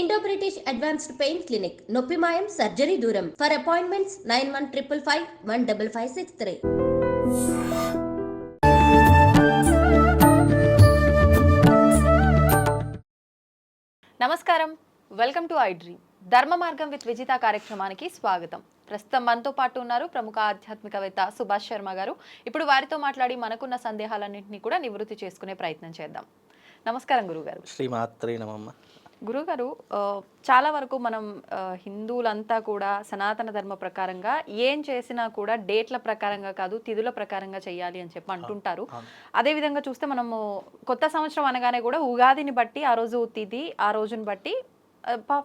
Indo British advanced pain clinic నొప్పి మాయం surgery దూరం for appointments nine one triple five one double five six three నమస్కారం. Welcome to iDream Dharma Margam with Vijitha కార్యక్రమానికి స్వాగతం. ప్రస్తుతం మనతో పాటు ఉన్నారు ప్రముఖ ఆధ్యాత్మికవేత్త సుభాష్ శర్మ గారు. ఇప్పుడు వారితో మాట్లాడి మనకున్న సందేహాలన్నింటినీ కూడా నివృత్తి చేసుకునే ప్రయత్నం చేద్దాం. నమస్కారం గురుగారు శ్రీమాత్రే నమమ్మ గురుగారు చాలా వరకు మనం హిందువులంతా కూడా సనాతన ధర్మ ప్రకారంగా ఏం చేసినా కూడా డేట్ల ప్రకారంగా కాదు తిథుల ప్రకారంగా చేయాలి అని చెప్పి అంటుంటారు. అవును. అదే విధంగా చూస్తే మనము కొత్త సంవత్సరం అనగానే కూడా ఉగాదిని బట్టి ఆ రోజు తిథి ఆ రోజుని బట్టి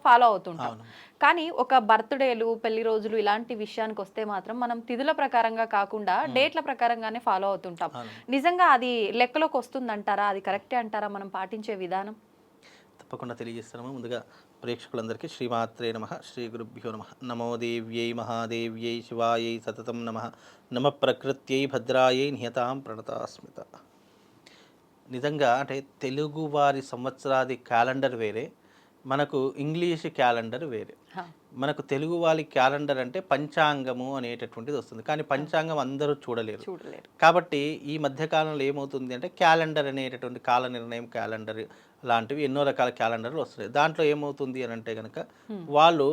ఫాలో అవుతుంటాం. కానీ ఒక బర్త్డేలు పెళ్ళి రోజులు ఇలాంటి విషయానికి వస్తే మాత్రం మనం తిథుల ప్రకారంగా కాకుండా డేట్ల ప్రకారంగానే ఫాలో అవుతుంటాం. నిజంగా అది లెక్కలోకి వస్తుందంటారా? అది కరెక్టే అంటారా? మనం పాటించే విధానం? తప్పకుండా తెలియజేస్తున్నాము ముందుగా ప్రేక్షకులందరికీ శ్రీమాత్రే నమ శ్రీ గురుభ్యో నమ. నమో దేవ్యై మహాదేవ్యై శివాయై సతతం నమ. నమ ప్రకృత్యై భద్రాయై నియతాం ప్రణతాస్మిత. నిజంగా అంటే తెలుగు వారి సంవత్సరాది క్యాలెండర్ వేరే మనకు ఇంగ్లీష్ క్యాలెండర్ వేరే. మనకు తెలుగు వాళ్ళ క్యాలెండర్ అంటే పంచాంగము అనేటటువంటిది వస్తుంది. కానీ పంచాంగం అందరూ చూడలేరు. కాబట్టి ఈ మధ్యకాలంలో ఏమవుతుంది అంటే క్యాలెండర్ అనేటటువంటి కాల నిర్ణయం క్యాలెండర్ లాంటివి ఎన్నో రకాల క్యాలెండర్లు వస్తున్నాయి. దాంట్లో ఏమవుతుంది అని అంటే కనుక వాళ్ళు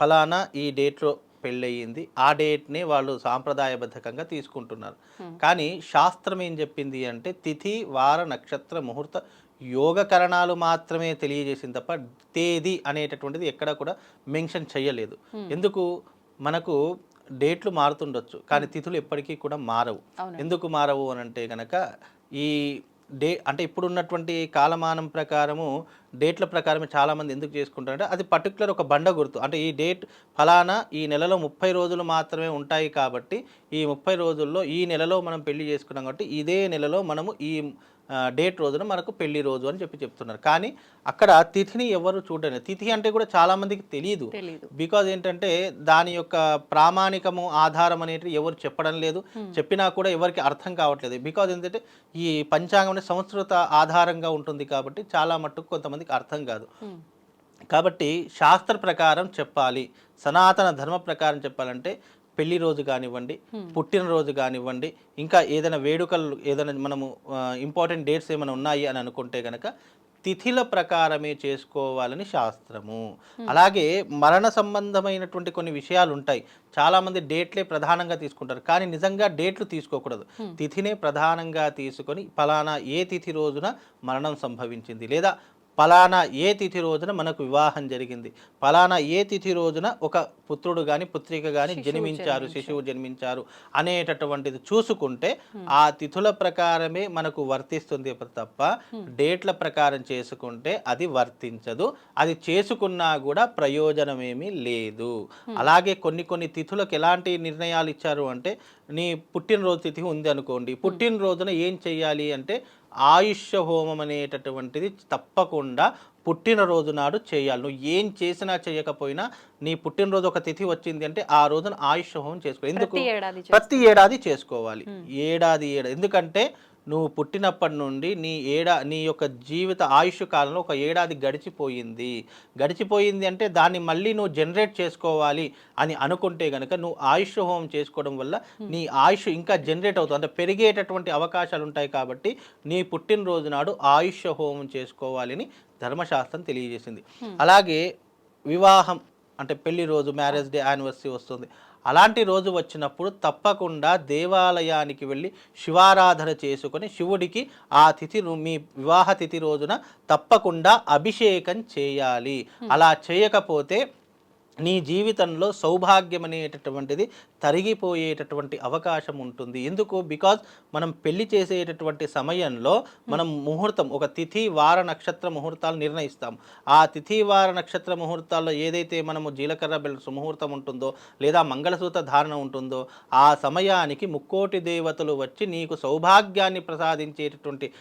ఫలానా ఈ డేట్లో పెళ్ళయింది. ఆ డేట్ని వాళ్ళు సాంప్రదాయబద్ధకంగా తీసుకుంటున్నారు. కానీ శాస్త్రం ఏం చెప్పింది అంటే తిథి వార నక్షత్ర ముహూర్త యోగకరణాలు మాత్రమే తెలియజేసింది తప్ప తేదీ అనేటటువంటిది ఎక్కడ కూడా మెన్షన్ చేయలేదు ఎందుకు? మనకు డేట్లు మారుతుండొచ్చు కానీ తిథులు ఎప్పటికీ కూడా మారవు. ఎందుకు మారవు అని అంటే కనుక ఈ డే అంటే ఇప్పుడు ఉన్నటువంటి కాలమానం ప్రకారము డేట్ల ప్రకారమే చాలామంది ఎందుకు చేసుకుంటారంటే అది పర్టికులర్ ఒక బండ గుర్తు. అంటే ఈ డేట్ ఫలానా ఈ నెలలో ముప్పై రోజులు మాత్రమే ఉంటాయి కాబట్టి ఈ ముప్పై రోజుల్లో ఈ నెలలో మనం పెళ్ళి చేసుకున్నాం కాబట్టి ఇదే నెలలో మనము ఈ డేట్ రోజున మనకు పెళ్ళి రోజు అని చెప్పి చెప్తున్నారు. కానీ అక్కడ తిథిని ఎవరు చూడలేదు. తిథి అంటే కూడా చాలామందికి తెలియదు బికాజ్ ఏంటంటే దాని యొక్క ప్రామాణికము ఆధారం అనేది ఎవరు చెప్పడం లేదు. చెప్పినా కూడా ఎవరికి అర్థం కావట్లేదు. బికాజ్ ఏంటంటే ఈ పంచాంగం సంస్కృత ఆధారంగా ఉంటుంది కాబట్టి చాలా మట్టుకు కొంతమందికి అర్థం కాదు. కాబట్టి శాస్త్ర ప్రకారం చెప్పాలి. సనాతన ధర్మ ప్రకారం చెప్పాలంటే పెళ్ళి రోజు కానివ్వండి పుట్టినరోజు కానివ్వండి ఇంకా ఏదైనా వేడుకలు ఏదైనా మనము ఇంపార్టెంట్ డేట్స్ ఏమైనా ఉన్నాయి అని అనుకుంటే కనుక తిథిల ప్రకారమే చేసుకోవాలని శాస్త్రము. అలాగే మరణ సంబంధమైనటువంటి కొన్ని విషయాలు ఉంటాయి. చాలామంది డేట్లే ప్రధానంగా తీసుకుంటారు. కానీ నిజంగా డేట్లు తీసుకోకూడదు. తిథినే ప్రధానంగా తీసుకొని ఫలానా ఏ తిథి రోజున మరణం సంభవించింది లేదా పలానా ఏ తిథి రోజున మనకు వివాహం జరిగింది పలానా ఏ తిథి రోజున ఒక పుత్రుడు కానీ పుత్రిక కానీ జన్మించారు శిశువు జన్మించారు అనేటటువంటిది చూసుకుంటే ఆ తిథుల ప్రకారమే మనకు వర్తిస్తుంది తప్ప డేట్ల ప్రకారం చేసుకుంటే అది వర్తించదు. అది చేసుకున్నా కూడా ప్రయోజనమేమీ లేదు. అలాగే కొన్ని కొన్ని తిథులకు ఎలాంటి నిర్ణయాలు ఇచ్చారు అంటే నీ పుట్టినరోజు తిథి ఉంది అనుకోండి. పుట్టినరోజున ఏం చెయ్యాలి అంటే ఆయుష్య హోమం అనేటటువంటిది తప్పకుండా పుట్టినరోజు నాడు చేయాలి. నువ్వు ఏం చేసినా చేయకపోయినా నీ పుట్టినరోజు ఒక తిథి వచ్చింది అంటే ఆ రోజున ఆయుష్య హోమం చేసుకో. ఎందుకు. ప్రతి ఏడాది చేసుకోవాలి. ఏడాది ఏడాది ఎందుకంటే నువ్వు పుట్టినప్పటి నుండి నీ ఏడా నీ యొక్క జీవిత ఆయుష్ కాలంలో ఒక ఏడాది గడిచిపోయింది. గడిచిపోయింది అంటే దాన్ని మళ్ళీ నువ్వు జనరేట్ చేసుకోవాలి అని అనుకుంటే కనుక నువ్వు ఆయుష్ హోమం చేసుకోవడం వల్ల నీ ఆయుష్ ఇంకా జనరేట్ అవుతుంది. అంటే పెరిగేటటువంటి అవకాశాలు ఉంటాయి కాబట్టి నీ పుట్టినరోజు నాడు ఆయుష్ హోమం చేసుకోవాలని ధర్మశాస్త్రం తెలియజేసింది. అలాగే వివాహం అంటే పెళ్ళి రోజు మ్యారేజ్ డే యానివర్సరీ వస్తుంది. అలాంటి రోజు వచ్చినప్పుడు తప్పకుండా దేవాలయానికి వెళ్ళి శివారాధన చేసుకొని శివుడికి ఆ తిథి మీ వివాహ తిథి రోజున తప్పకుండా అభిషేకం చేయాలి. అలా చేయకపోతే నీ జీవితంలో సౌభాగ్యం అనేటటువంటిది తరిగిపోయేటటువంటి అవకాశం ఉంటుంది. ఎందుకు? బికాజ్ మనం పెళ్ళి చేసేటటువంటి సమయంలో మనం ముహూర్తం ఒక తిథి వార నక్షత్ర ముహూర్తాలు నిర్ణయిస్తాం. ఆ తిథి వార నక్షత్ర ముహూర్తాల్లో ఏదైతే మనము జీలకర్ర బెల్ ముహూర్తం ఉంటుందో లేదా మంగళసూత్ర ధారణ ఉంటుందో ఆ సమయానికి ముక్కోటి దేవతలు వచ్చి నీకు సౌభాగ్యాన్ని ప్రసాదించేటటువంటి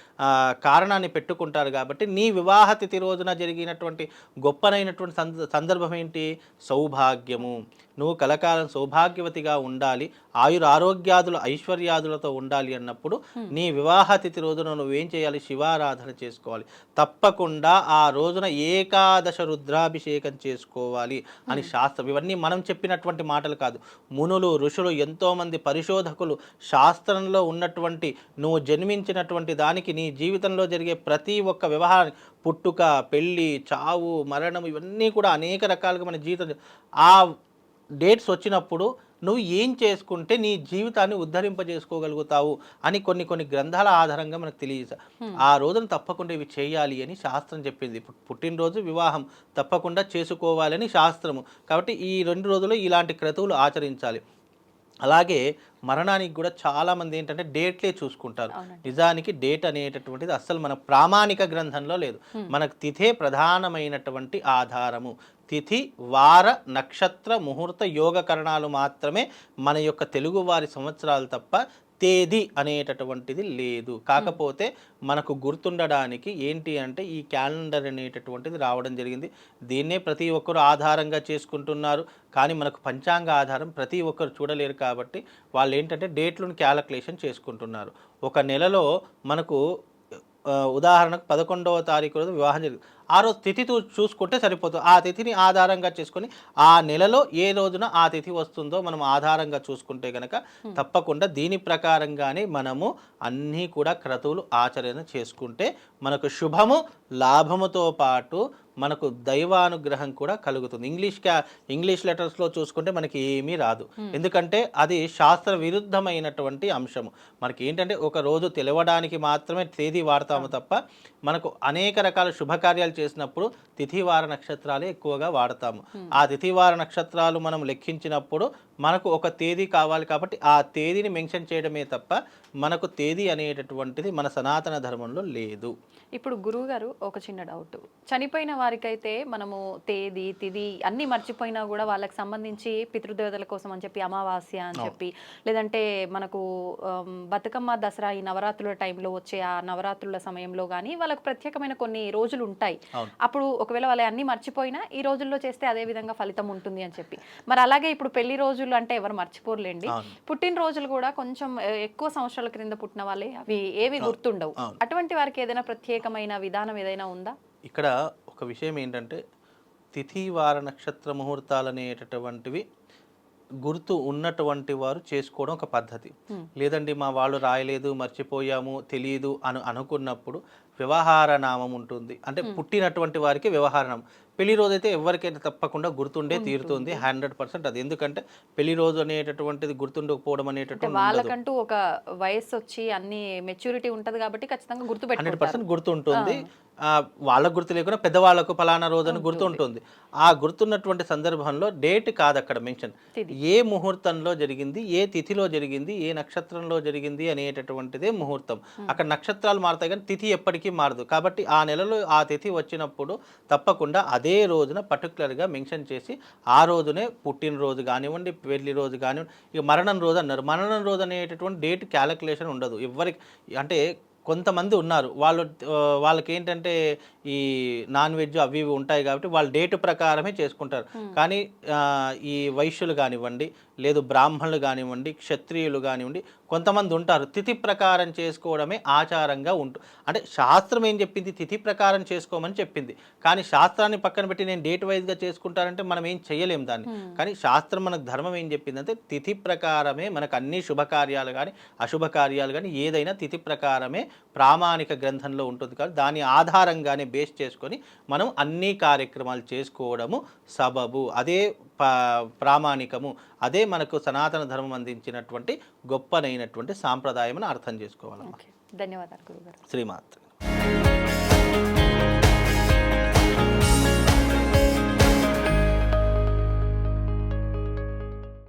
కారణాన్ని పెట్టుకుంటారు కాబట్టి నీ వివాహ తిథి రోజున జరిగినటువంటి గొప్పనైనటువంటి సంద- సందర్భం ఏంటి? సౌభాగ్యము. నువ్వు కలకాలం సౌభాగ్యవతిగా ఉండాలి ఆయుర ఆరోగ్యాదులు ఐశ్వర్యాదులతో ఉండాలి అన్నప్పుడు నీ వివాహ తిథి రోజున నువ్వేం చేయాలి? శివారాధన చేసుకోవాలి. తప్పకుండా ఆ రోజున ఏకాదశ రుద్రాభిషేకం చేసుకోవాలి అని శాస్త్రం. ఇవన్నీ మనం చెప్పినటువంటి మాటలు కాదు. మునులు ఋషులు ఎంతోమంది పరిశోధకులు శాస్త్రంలో ఉన్నటువంటి నువ్వు జన్మించినటువంటి దానికి నీ జీవితంలో జరిగే ప్రతి ఒక్క వ్యవహారం పుట్టుక పెళ్ళి చావు మరణం ఇవన్నీ కూడా అనేక రకాలుగా మన జీవితం ఆ డేట్స్ వచ్చినప్పుడు నువ్వు ఏం చేసుకుంటే నీ జీవితాన్ని ఉద్ధరింపజేసుకోగలుగుతావు అని కొన్ని కొన్ని గ్రంథాల ఆధారంగా మనకు తెలియదు ఆ రోజున తప్పకుండా ఇవి చేయాలి అని శాస్త్రం చెప్పింది. పుట్టినరోజు వివాహం తప్పకుండా చేసుకోవాలని శాస్త్రము. కాబట్టి ఈ రెండు రోజులు ఇలాంటి క్రతువులు ఆచరించాలి. అలాగే మరణానికి కూడా చాలా మంది ఏంటంటే డేట్లే చూసుకుంటారు. నిజానికి డేట్ అనేటటువంటిది అస్సలు మన ప్రామాణిక గ్రంథంలో లేదు. మనకు తిథే ప్రధానమైనటువంటి ఆధారము. తిథి వార నక్షత్ర ముహూర్త యోగకరణాలు మాత్రమే మన యొక్క తెలుగు వారి సంవత్సరాలు తప్ప తేదీ అనేటటువంటిది లేదు. కాకపోతే మనకు గుర్తుండడానికి ఏంటి అంటే ఈ క్యాలెండర్ అనేటటువంటిది రావడం జరిగింది. దీన్నే ప్రతి ఒక్కరు ఆధారంగా చేసుకుంటున్నారు. కానీ మనకు పంచాంగ ఆధారం ప్రతి ఒక్కరు చూడలేరు కాబట్టి వాళ్ళు ఏంటంటే డేట్లను క్యాలకులేషన్ చేసుకుంటున్నారు. ఒక నెలలో మనకు ఉదాహరణకు పదకొండవ తారీఖు రోజు వివాహం జరిగింది. ఆ రోజు తిథి చూసుకుంటే సరిపోతుంది ఆ తిథిని ఆధారంగా చేసుకొని ఆ నెలలో ఏ రోజున ఆ తిథి వస్తుందో మనం ఆధారంగా చూసుకుంటే కనుక తప్పకుండా దీని ప్రకారంగానే మనము అన్నీ కూడా క్రతువులు ఆచరణ చేసుకుంటే మనకు శుభము లాభముతో పాటు మనకు దైవానుగ్రహం కూడా కలుగుతుంది. ఇంగ్లీష్ క్యా ఇంగ్లీష్ లెటర్స్లో చూసుకుంటే మనకి ఏమీ రాదు. ఎందుకంటే అది శాస్త్ర విరుద్ధమైనటువంటి అంశము. మనకి ఏంటంటే ఒక రోజు తెలవడానికి మాత్రమే తేదీ వాడతాము తప్ప మనకు అనేక రకాల శుభకార్యాలు చేసినప్పుడు తిథివార నక్షత్రాలే ఎక్కువగా వాడతాము. ఆ తిథివార నక్షత్రాలు మనం లెక్కించినప్పుడు మనకు ఒక తేదీ కావాలి కాబట్టి ఆ తేదీని మెన్షన్ చేయడమే తప్ప మనకు తేదీ అనేటటువంటిది మన సనాతన ధర్మంలో లేదు. ఇప్పుడు గురువు గారు ఒక చిన్న డౌట్. చనిపోయిన వారికైతే మనము తేదీ తిది అన్ని మర్చిపోయినా కూడా వాళ్ళకి సంబంధించి పితృదేవతల కోసం అని చెప్పి అమావాస్య అని చెప్పి లేదంటే మనకు బతుకమ్మ దసరా ఈ నవరాత్రుల టైంలో వచ్చే ఆ నవరాత్రుల సమయంలో కానీ వాళ్ళకు ప్రత్యేకమైన కొన్ని రోజులు ఉంటాయి. అప్పుడు ఒకవేళ వాళ్ళు అన్ని మర్చిపోయినా ఈ రోజుల్లో చేస్తే అదే విధంగా ఫలితం ఉంటుంది అని చెప్పి. మరి అలాగే ఇప్పుడు పెళ్ళి రోజులు అంటే ఎవరు మర్చిపోర్లేండి. పుట్టినరోజులు కూడా కొంచెం ఎక్కువ సంవత్సరాల క్రింద పుట్టిన వాళ్ళే. అవి ఏవి గుర్తుండవు. అటువంటి వారికి ఏదైనా ప్రత్యేకమైన విధానం ఏదైనా ఉందా? ఇక్కడ ఒక విషయం ఏంటంటే తిథి వార నక్షత్ర ముహూర్తాలు అనేటటువంటివి గుర్తు ఉన్నటువంటి వారు చేసుకోవడం ఒక పద్ధతి. లేదండి మా వాళ్ళు రాయలేదు మర్చిపోయాము తెలియదు అని అనుకున్నప్పుడు వ్యవహార నామం ఉంటుంది. అంటే పుట్టినటువంటి వారికి వ్యవహార నామం. పెళ్ళి రోజు అయితే ఎవరికైనా తప్పకుండా గుర్తుండే తీరుతుంది హండ్రెడ్ పర్సెంట్ అది. ఎందుకంటే పెళ్ళి రోజు అనేటటువంటిది గుర్తుండకపోవడం అనేటటువంటి వాళ్ళకంటూ ఒక వయసు వచ్చి అన్ని మెచ్యూరిటీ ఉంటది కాబట్టి ఖచ్చితంగా గుర్తు హండ్రెడ్ పర్సెంట్ గుర్తుంటుంది. వాళ్ళకు గుర్తు లేకుండా పెద్దవాళ్ళకు పలానా రోజు అని గుర్తుంటుంది ఆ గుర్తున్నటువంటి సందర్భంలో డేట్ కాదు అక్కడ మెన్షన్ ఏ ముహూర్తంలో జరిగింది ఏ తిథిలో జరిగింది ఏ నక్షత్రంలో జరిగింది అనేటటువంటిదే ముహూర్తం. అక్కడ నక్షత్రాలు మారుతాయి కానీ తిథి ఎప్పటికీ మారదు. కాబట్టి ఆ నెలలో ఆ తిథి వచ్చినప్పుడు తప్పకుండా అదే రోజున పర్టికులర్గా మెన్షన్ చేసి ఆ రోజునే పుట్టినరోజు కానివ్వండి పెళ్ళి రోజు కానివ్వండి ఇక మరణం రోజు అన్నారు. మరణం రోజు అనేటటువంటి డేట్ క్యాలిక్యులేషన్ ఉండదు. ఎవరికి అంటే కొంతమంది ఉన్నారు. వాళ్ళు వాళ్ళకి ఏంటంటే ఈ నాన్ వెజ్ అవి ఇవి ఉంటాయి కాబట్టి వాళ్ళు డేట్ ప్రకారమే చేసుకుంటారు. కానీ ఈ వైశ్యులు కానివ్వండి లేదు బ్రాహ్మణులు కానివ్వండి క్షత్రియులు కానివ్వండి కొంతమంది ఉంటారు. తిథి ప్రకారం చేసుకోవడమే ఆచారంగా ఉంటు అంటే శాస్త్రం ఏం చెప్పింది? తిథి ప్రకారం చేసుకోమని చెప్పింది. కానీ శాస్త్రాన్ని పక్కన పెట్టి నేను డేట్ వైజ్గా చేసుకుంటానంటే మనం ఏం చేయలేం దాన్ని. కానీ శాస్త్రం మనకు ధర్మం ఏం చెప్పిందంటే తిథి ప్రకారమే మనకు అన్ని శుభకార్యాలు కానీ అశుభ కార్యాలు కానీ ఏదైనా తిథి ప్రకారమే ప్రామాణిక గ్రంథంలో ఉంటుంది కానీ దాని ఆధారంగానే బేస్ చేసుకొని మనం అన్ని కార్యక్రమాలు చేసుకోవడము సబబు. అదే ప్రామాణికము. అదే మనకు సనాతన ధర్మం అందించినటువంటి గొప్పనైనటువంటి సాంప్రదాయం అర్థం చేసుకోవాలి ధన్యవాదాలు గురుగారు. శ్రీమాత్